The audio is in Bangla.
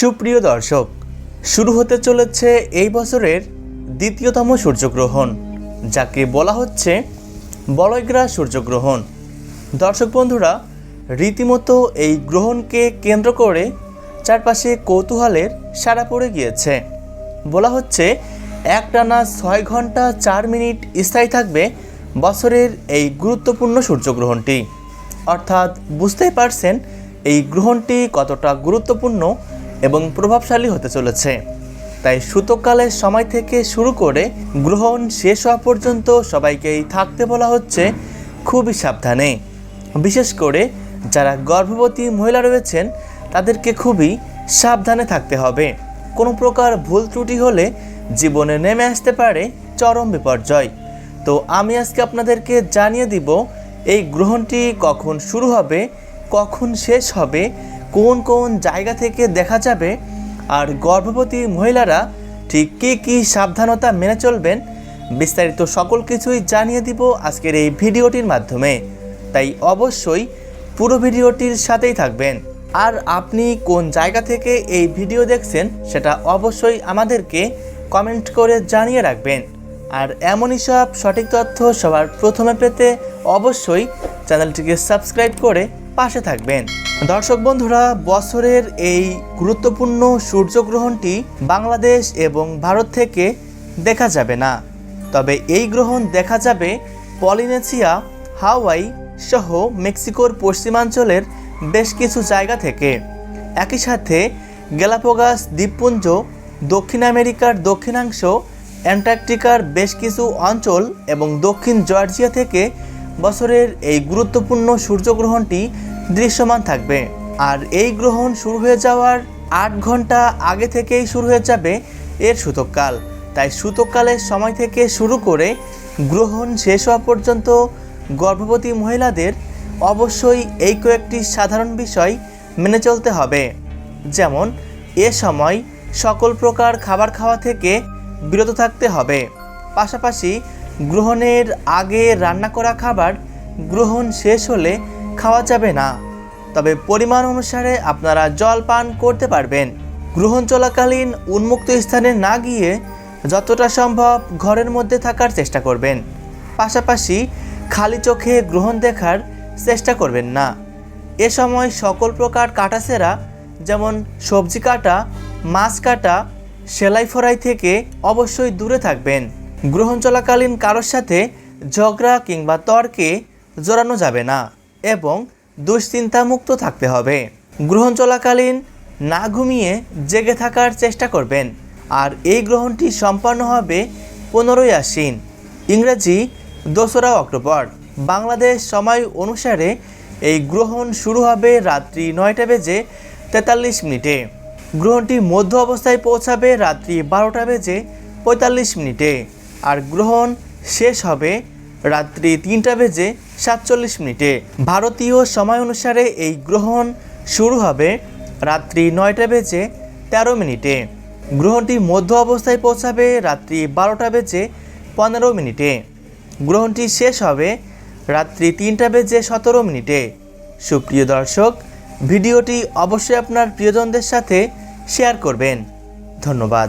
সুপ্রিয় দর্শক, শুরু হতে চলেছে এই বছরের দ্বিতীয়তম সূর্যগ্রহণ, যাকে বলা হচ্ছে বলয়গ্রা সূর্যগ্রহণ। দর্শক বন্ধুরা, রীতিমতো এই গ্রহণকে কেন্দ্র করে চারপাশে কৌতূহলের সাড়া পড়ে গিয়েছে। বলা হচ্ছে একটানা ছয় ঘণ্টা চার মিনিট স্থায়ী থাকবে বছরের এই গুরুত্বপূর্ণ সূর্যগ্রহণটি। অর্থাৎ বুঝতেই পারছেন এই গ্রহণটি কতটা গুরুত্বপূর্ণ প্রভাবশালী হতে চলেছে। তাই সূতককালের সময় থেকে শুরু করে গ্রহণ শেষ হওয়া পর্যন্ত সবাইকেই থাকতে বলা হচ্ছে খুবই সাবধানে। বিশেষ করে যারা গর্ভবতী মহিলা রয়েছেন, তাদেরকে খুবই সাবধানে থাকতে হবে। কোনো প্রকার ভুল ত্রুটি হলে জীবনে নেমে আসতে পারে চরম বিপর্যয়। তো আমি আজকে আপনাদেরকে জানিয়ে দিব, এই গ্রহণটি কখন শুরু হবে, কখন শেষ হবে কোন কোন জায়গা থেকে দেখা যাবে আর গর্ভবতী মহিলারা ঠিক কী কী সাবধানতা মেনে চলবেন, বিস্তারিত সকল কিছুই জানিয়ে দিব আজকের এই ভিডিওটির মাধ্যমে। তাই অবশ্যই পুরো ভিডিওটির সাথেই থাকবেন। আর আপনি কোন জায়গা থেকে এই ভিডিও দেখছেন, সেটা অবশ্যই আমাদেরকে কমেন্ট করে জানিয়ে রাখবেন। আর এমনই সব সঠিক তথ্য সবার প্রথমে পেতে অবশ্যই চ্যানেলটিকে সাবস্ক্রাইব করে পাশে থাকবেন। দর্শক বন্ধুরা, বছরের এই গুরুত্বপূর্ণ সূর্যগ্রহণটি বাংলাদেশ এবং ভারত থেকে দেখা যাবে না। তবে এই গ্রহণ দেখা যাবে পলিনেসিয়া হাওয়াই সহ মেক্সিকোর পশ্চিমাঞ্চলের বেশ কিছু জায়গা থেকে। একই সাথে গ্যালাপোগাস দ্বীপপুঞ্জ, দক্ষিণ আমেরিকার দক্ষিণাংশ, অ্যান্টার্কটিকার বেশ কিছু অঞ্চল এবং দক্ষিণ জর্জিয়া থেকে বছরের এই গুরুত্বপূর্ণ সূর্যগ্রহণটি দৃশ্যমান থাকবে। আর এই গ্রহণ শুরু হয়ে যাওয়ার আট ঘণ্টা আগে থেকেই শুরু হয়ে যাবে এর সূতককাল। তাই সূতককালের সময় থেকে শুরু করে গ্রহণ শেষ হওয়া পর্যন্ত গর্ভবতী মহিলাদের অবশ্যই এই কয়েকটি সাধারণ বিষয় মেনে চলতে হবে। যেমন, এ সময় সকল প্রকার খাবার খাওয়া থেকে বিরত থাকতে হবে। পাশাপাশি গ্রহণের আগে রান্না করা খাবার গ্রহণ শেষ হলে খাওয়া যাবে না। তবে পরিমাণ অনুসারে আপনারা জল পান করতে পারবেন। গ্রহণ চলাকালীন উন্মুক্ত স্থানে না গিয়ে যতটা সম্ভব ঘরের মধ্যে থাকার চেষ্টা করবেন। পাশাপাশি খালি চোখে গ্রহণ দেখার চেষ্টা করবেন না। এ সময় সকল প্রকার কাটাছেরা যেমন সবজি কাটা, মাছ কাটা, সেলাই ফরাই থেকে অবশ্যই দূরে থাকবেন। গ্রহণ চলাকালীন কারোর সাথে ঝগড়া কিংবা তর্কে জড়ানো যাবে না এবং দুশ্চিন্তামুক্ত থাকতে হবে। গ্রহণ চলাকালীন না ঘুমিয়ে জেগে থাকার চেষ্টা করবেন। আর এই গ্রহণটি সম্পন্ন হবে পনেরোই আশ্বিন, ইংরেজি দোসরা অক্টোবর। বাংলাদেশ সময় অনুসারে এই গ্রহণ শুরু হবে রাত্রি নয়টা বেজে তেতাল্লিশ মিনিটে। গ্রহণটি মধ্য অবস্থায় পৌঁছাবে রাত্রি বারোটা বেজে পঁয়তাল্লিশ মিনিটে। আর গ্রহণ শেষ হবে রাত্রি তিনটা বেজে সাতচল্লিশ মিনিটে। ভারতীয় সময় অনুসারে এই গ্রহণ শুরু হবে রাত্রি নয়টা বেজে তেরো মিনিটে। গ্রহণটি মধ্য অবস্থায় পৌঁছাবে রাত্রি বারোটা বেজে পনেরো মিনিটে। গ্রহণটি শেষ হবে রাত্রি তিনটা বেজে সতেরো মিনিটে। সুপ্রিয় দর্শক, ভিডিওটি অবশ্যই আপনার প্রিয়জনদের সাথে শেয়ার করবেন। ধন্যবাদ।